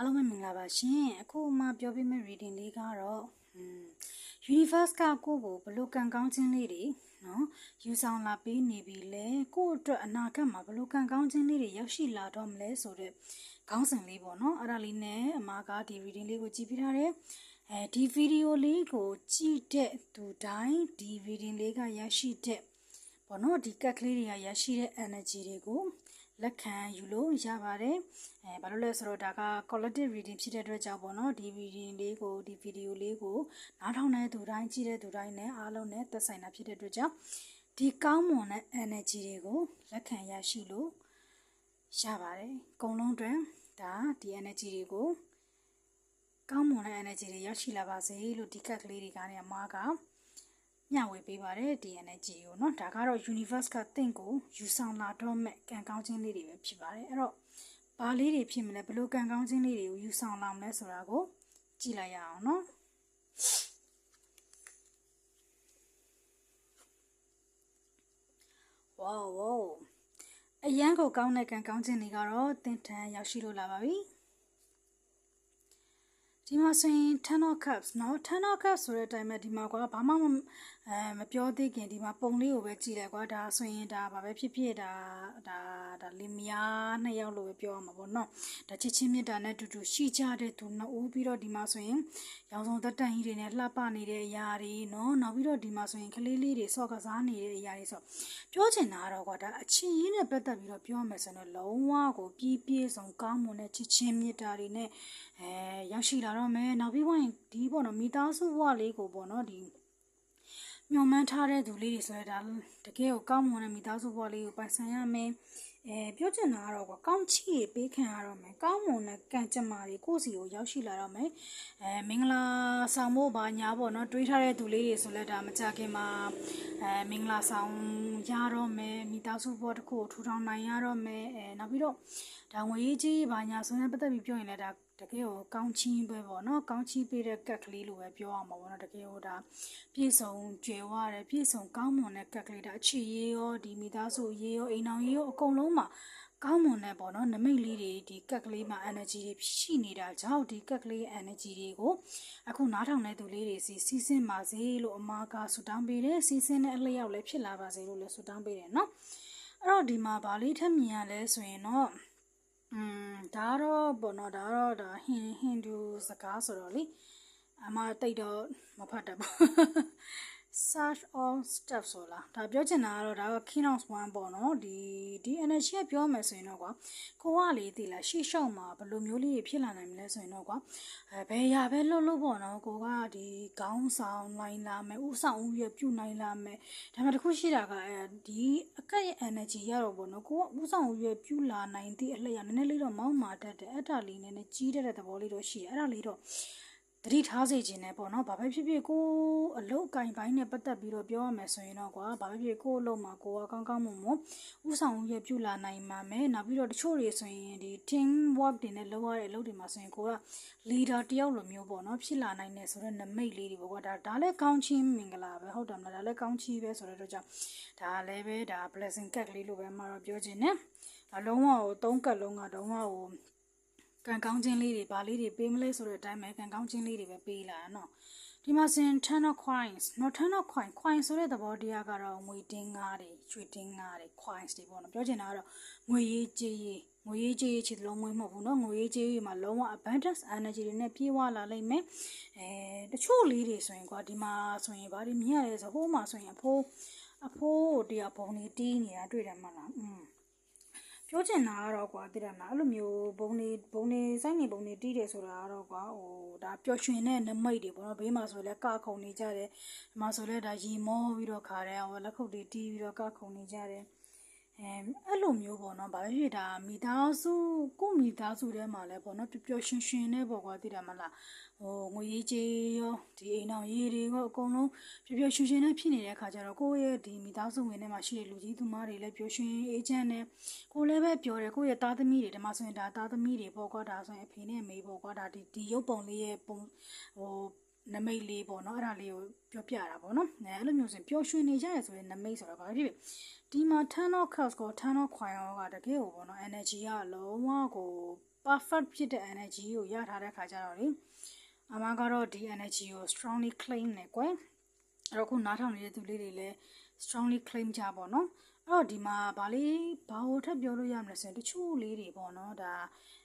အားလုံးပဲမင်္ဂလာပါရှင်အခုမှပြောပြမယ့် reading လေးကတော့ universe ကကိုယ့်ကိုဘလို့ကံကောင်းခြင်းလေးတွေနော်ယူဆောင်လာပေးနေပြီလဲကိုယ့်အတွက်အနာဂတ်မှာဘလို့ကံကောင်းခြင်းလေးတွေရောက်ရှိလာတော့မလဲဆိုတော့ခေါင်းစဉ်လေးပေါ့နော်အဲ့ဒါလေးနဲ့အမကဒီ reading လေးကိုကြည့်ပြထားတယ်အဲဒီဗီဒီယိုလေးကိုကြည့်တဲ့သူတိုင်းဒီ reading လေးကရရှိတဲ့ပေါ့နော်ဒီကက်ကလေးတွေကရရှိတဲ့ energy တွေကို လက်ခံယူလို့ရပါတယ်အဲဘာလို့လဲဆိုတော့ဒါက collective reading ဖြစ်တဲ့အတွက်ကြောင့်ပေါ့နော်ဒီ reading လေးကိုဒီ video လေးကိုနားထောင်တဲ့သူတိုင်းကြည့်တဲ့သူတိုင်းနဲ့အားလုံးနဲ့သက်ဆိုင်တာဖြစ်တဲ့အတွက်ကြောင့်ဒီကောင်းမွန်တဲ့ energy တွေကိုလက်ခံရရှိလို့ရပါတယ်အကုန်လုံးအတွက်ဒါဒီ energy တွေကိုကောင်းမွန်တဲ့ energy တွေရရှိလာပါစေလို့ဒီကက်ကလေးတွေကနေအမားက မျှဝေပေးပါတယ် DNG ကိုเนาะဒါကတော့ universe ကတင့်ကိုယူဆောင်လာတော့မဲ့ကံကောင်းခြင်းလေးတွေပဲဖြစ်ပါတယ်အဲ့တော့ဘာလေးတွေဖြစ်မလဲဘလို့ကံကောင်းခြင်းလေးတွေကိုယူဆောင်လာမလဲဆိုတာကိုကြည့်လိုက်ရအောင်เนาะဝေါဝေါအရန်ကိုကောင်းတဲ့ကံကောင်းခြင်းတွေကတော့တင်ထန်ရောက်ရှိလို့လာပါပြီ ဒီမှာဆိုရင် ten of cups เนาะ ten of cups ဆိုတဲ့အတိုင်းပဲဒီမှာကွာဘာမှအဲမပြောသေးခင်ဒီမှာပုံလေးကိုပဲကြည့်လိုက်ကွာဒါဆိုရင်ဒါဘာပဲဖြစ်ဖြစ်ဒါဒါဒါလင်မယားနှစ်ယောက်လို့ပဲပြောရမှာပေါ့နော်ဒါချစ်ချင်းမြတ်တာနဲ့တူတူရှိကြတဲ့သူနှစ်ဦးပြီးတော့ဒီမှာဆိုရင်ရောင်စုံတက်တန်ကြီးတွေနဲ့လှပနေတဲ့အရာတွေနော်နောက်ပြီးတော့ဒီမှာဆိုရင်ကလေးလေးတွေဆော့ကစားနေတဲ့အရာတွေဆိုပြောချင်တာကတော့ကွာဒါအချင်းရင်းနဲ့ပတ်သက်ပြီးတော့ပြောမယ်ဆိုတော့လုံးဝကိုပြည့်ပြည့်စုံကောင်းမွန်တဲ့ချစ်ချင်းမြတ်တာတွေနဲ့အဲရောက်ရှိလာ တော့မယ်နောက်ပြီးဝင်ဒီပေါ့နော်မိသားစုဘဝလေးကိုပေါ့နော်ဒီမျောမှန်းထားတဲ့သူလေးတွေဆိုရတာတကယ်ကိုကောင်းမွန်တဲ့မိသားစုဘဝလေးကိုပိုင်ဆိုင်ရမယ်အဲပြောချင်တာကတော့ကွာကောင်းချီးပေးခံရတော့မယ်ကောင်းမွန်တဲ့ကံကြမ္မာတွေကိုယ့်စီကိုရောက်ရှိလာတော့မယ်အဲမင်္ဂလာဆောင်ဖို့ပါညာပေါ့နော်တွေးထားတဲ့သူလေးတွေဆိုလဲဒါမကြခင်မှာအဲမင်္ဂလာဆောင်ရတော့မယ်မိသားစုဘဝတစ်ခုကိုထူထောင်နိုင်ရတော့မယ်အဲနောက်ပြီးတော့ဒါငွေကြီးပါညာဆိုရင်ပတ်သက်ပြီးပြောရင်လည်းဒါ တကယ်ကိုကောင်းချီးပဲပေါ့နော်ကောင်းချီးပေးတဲ့ကက်ကလေးလိုပဲပြောရမှာပေါ့နော်တကယ်ကိုဒါပြည့်စုံကြွယ်ဝတယ်ပြည့်စုံကောင်းမွန်တဲ့ကက်ကလေးဒါအခြေရေးရောဒီမိသားစုရေးရောအိမ်အောင်ရေးရောအကုန်လုံးမှာကောင်းမွန်တဲ့ပေါ့နော်နမိတ်လေးတွေဒီကက်ကလေးမှာ energy တွေရှိနေတာကြောင့်ဒီကက်ကလေး energy တွေကိုအခုနားထောင်တဲ့သူလေးတွေစီစီးဆင်းပါစေလို့အမားကဆုတောင်းပေးတယ်စီးဆင်းတဲ့အလျောက်လည်းဖြစ်လာပါစေလို့လည်းဆုတောင်းပေးတယ်နော်အဲ့တော့ဒီမှာဗာလေးထက်မြင်ရလဲဆိုရင်တော့ อืมဒါတော့ပေါ့နော်ဒါတော့ဒါဟင်ဟင်ဒူစကားဆိုတော့လေအမတိတ်တော့မဖတ်တတ်ပါ search on step ဆိုလားဒါပြောချင်တာကတော့ဒါက keynote 1ပေါ့နော်ဒီဒီ energy ကပြောမယ်ဆိုရင်တော့ကွာကိုကလေတည်လားရှေ့လျှောက်မှာဘယ်လိုမျိုးလေးဖြစ်လာနိုင်မလဲဆိုရင်တော့ကွာအဲဘယ်ရပဲလှုပ်လို့ပေါ့နော်ကိုကဒီခေါင်းဆောင်နိုင်လာမယ်ဥဆောင်ဥရပြုတ်နိုင်လာမယ်ဒါမှတခုရှိတာကအဲဒီအကက်ရဲ့ energy ရတော့ပေါ့နော်ကိုကဥဆောင်ဥရပြုတ်လာနိုင်တဲ့အလျက်နည်းနည်းလေးတော့မောင်းမာတတ်တယ်အဲ့ဒါလေးနည်းနည်းကြီးတဲ့သဘောလေးတော့ရှိတယ်အဲ့ဒါလေးတော့ တတိထားစေခြင်းနဲ့ပေါ့နော်ဘာပဲဖြစ်ဖြစ်ကိုအလုတ်ကင်ပိုင်းနဲ့ပတ်သက်ပြီးတော့ပြောရမယ်ဆိုရင်တော့ကွာဘာပဲဖြစ်ကိုအလုတ်မှာကိုကကောင်းကောင်းမွန်မွန်ဥဆောင်ရပြုလာနိုင်မှာမယ်နောက်ပြီးတော့တချို့တွေဆိုရင်ဒီ team work တွေနဲ့လုပ်ရတဲ့အလုပ်တွေမှာဆိုရင်ကိုက leader တယောက်လိုမျိုးပေါ့နော်ဖြစ်လာနိုင်တယ်ဆိုတော့နမိတ်လေးတွေပေါ့ကွာဒါဒါလည်းကောင်းချင်းမင်္ဂလာပဲဟုတ်တယ်မလားဒါလည်းကောင်းချီးပဲဆိုတော့ကြောင့်ဒါလည်းပဲဒါ blessing card လေးလိုပဲမှာတော့ပြောခြင်းနဲ့အလုံးဝကိုသုံးကတ်လုံးကတော့ဟို ကံကောင်းခြင်းလေးတွေဘာလေးတွေပေးမလဲဆိုတဲ့အတိုင်းပဲကံကောင်းခြင်းလေးတွေပဲပေးလာနော်ဒီမှာစင် ten of coins နော် ten of coin coin ဆိုတဲ့သဘောတရားကတော့ငွေတင်းငါးတွေရွှေတင်းငါးတွေ coins တွေပေါ့နော်ပြောချင်တာကတော့ငွေရေးကြေးရေးငွေရေးကြေးရေးချစ်လုံးမွေးမဟုတ်ဘူးနော်ငွေရေးကြေးရေးမှာလုံးဝ abundance energy တွေနဲ့ပြေးဝလာလိမ့်မယ်အဲတချို့လေးတွေဆိုရင်ကွာဒီမှာဆိုရင်ဗာဒီမြင်ရတယ်ဆိုဟိုးမှာဆိုရင်အဖိုးအဖိုးတရားပုံနေတီးနေတာတွေ့တယ်မလားอืม ပြောချင်တာကတော့ကွာတိရမလားအဲ့လိုမျိုးဘုံနေဘုံနေစိုင်းနေဘုံနေတီးတယ်ဆိုတာကတော့ကွာဟိုဒါပျော်ရွှင်တဲ့နမိတ်တွေပေါ့နော်ဘေးမှာဆိုလဲကခုံနေကြတယ်ဒီမှာဆိုလဲဒါရီမောပြီးတော့ခါတယ်ဟိုလက်ခုပ်တွေတီးပြီးတော့ကခုံနေကြတယ် အဲအဲ့လိုမျိုးပေါ့နော်ဗာပဲဖြစ်တာမိသားစုကိုမိသားစုထဲမှာလဲပေါ့နော်ပျော်ပျော်ရွှင်ရွှင်နဲ့ပေါ့ကွာသိတယ်မလားဟိုငွေရေးကြေးရောဒီအိမ်အောင်ရေးတွေရောအကုန်လုံးပျော်ပျော်ရွှင်ရွှင်နဲ့ဖြစ်နေတဲ့ခါကျတော့ကိုယ့်ရဲ့ဒီမိသားစုဝင်ထဲမှာရှိတဲ့လူကြီးသူမတွေလည်းပျော်ရွှင်အေးချမ်းနဲ့ကိုလည်းပဲပြောတယ်ကိုယ့်ရဲ့သားသမီးတွေဒီမှာဆိုရင်ဒါသားသမီးတွေပေါ့ကွာဒါဆိုရင်အဖေနဲ့အမေပေါ့ကွာဒါဒီဒီရုပ်ပုံလေးရဲ့ပုံဟို နမိတ်လေးပေါ့နော်အဲ့ဒါလေးကိုပြောပြတာပေါ့နော်အဲအဲ့လိုမျိုးဆိုရင်ပျော်ရွှင်နေကြရဆိုရင်နမိတ်ဆိုတော့ဘာဖြစ်ဖြစ်ဒီမှာ turn off cups ကို turn off ခွိုင်ရောကတကယ်ကိုပေါ့နော် energy ကလုံးဝကိုပ perfect ဖြစ်တဲ့ energy ကိုရထားတဲ့ခါကျတော့လေအမကတော့ဒီ energy ကို strongly claim နေကွယ်အဲ့တော့ခုနားထောင်နေတဲ့သူလေးတွေလည်း strongly claim ကြပါတော့အဲ့တော့ဒီမှာဗာလေးဘာလို့ထပ်ပြောလို့ရမလဲဆိုရင်တချို့လေးတွေပေါ့နော်ဒါ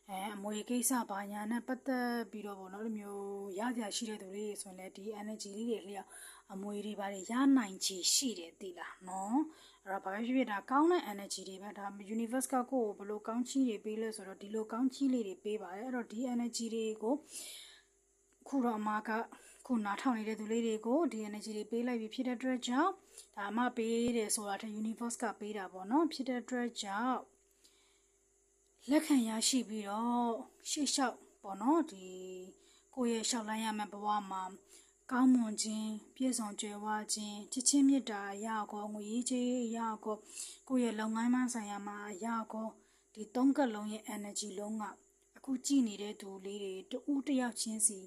အဲအမွေကိစ္စဘာညာနဲ့ပတ်သက်ပြီးတော့ပေါ့နော်ဒီမျိုးရကြရှိတဲ့သူလေးတွေဆိုရင်လည်းဒီ energy လေးတွေလျောက်အမွေတွေဘာတွေရနိုင်ချေရှိတယ်သိလားနော်အဲ့တော့ဘာပဲဖြစ်ဖြစ်ဒါကောင်းတဲ့ energy တွေပဲဒါ universe ကကိုယ်ကိုဘယ်လိုကောင်းချီးတွေပေးလဲဆိုတော့ဒီလိုကောင်းချီးလေးတွေပေးပါတယ်အဲ့တော့ဒီ energy တွေကိုခုတော့အမကခုနားထောင်နေတဲ့သူလေးတွေကိုဒီ energy တွေပေးလိုက်ပြီးဖြစ်တဲ့အတွက်ကြောင့်ဒါအမပေးတယ်ဆိုတာတဲ့ universe ကပေးတာပေါ့နော်ဖြစ်တဲ့အတွက်ကြောင့် လက်ခံရရှိပြီးတော့ရှေ့လျှောက်ပေါ့နော်ဒီကိုယ့်ရဲ့လျှောက်လန်းရမယ့်ဘဝမှာကောင်းမွန်ခြင်းပြည့်စုံကြွယ်ဝခြင်းချစ်ချင်းမေတ္တာအရာကိုငွေရေးကြေးအရာကိုကိုယ့်ရဲ့လုပ်ငန်းမှဆိုင်ရာမှာအရာကိုဒီသုံးကလုံးရဲ့ energy လုံးကအခုကြည်နေတဲ့သူလေးတွေတူးတယောက်ချင်းစီ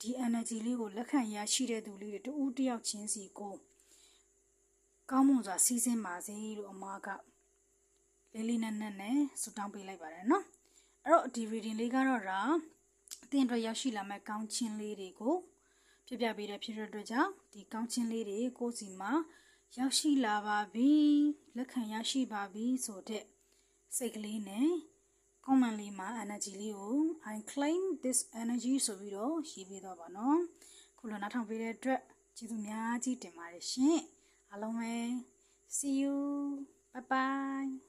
ဒီ energy လေးကိုလက်ခံရရှိတဲ့သူလေးတွေတူးတယောက်ချင်းစီကိုကောင်းမွန်စွာစီးဆင်းပါစေလို့အမက လေးလေးနက်နက်နဲ့ဆုတောင်းပေးလိုက်ပါတယ်နော်အဲ့တော့ဒီ reading လေးကတော့ဒါအသင်အတွက်ရောက်ရှိလာမဲ့ကောင်းချင်းလေးတွေကိုပြပြပေးတဲ့ဖြစ်တဲ့အတွက်ကြောင့်ဒီကောင်းချင်းလေးတွေကိုယ်စီမှာရောက်ရှိလာပါပြီလက်ခံရရှိပါပြီဆိုတဲ့စိတ်ကလေးနဲ့ comment လေးမှာ energy လေးကို I claim this energy ဆိုပြီးတော့ရေးပေးတော့ပါနော်ခုလိုနားထောင်ပေးတဲ့အတွက်ကျေးဇူးများကြီးတင်ပါတယ်ရှင်အားလုံးပဲ see you bye bye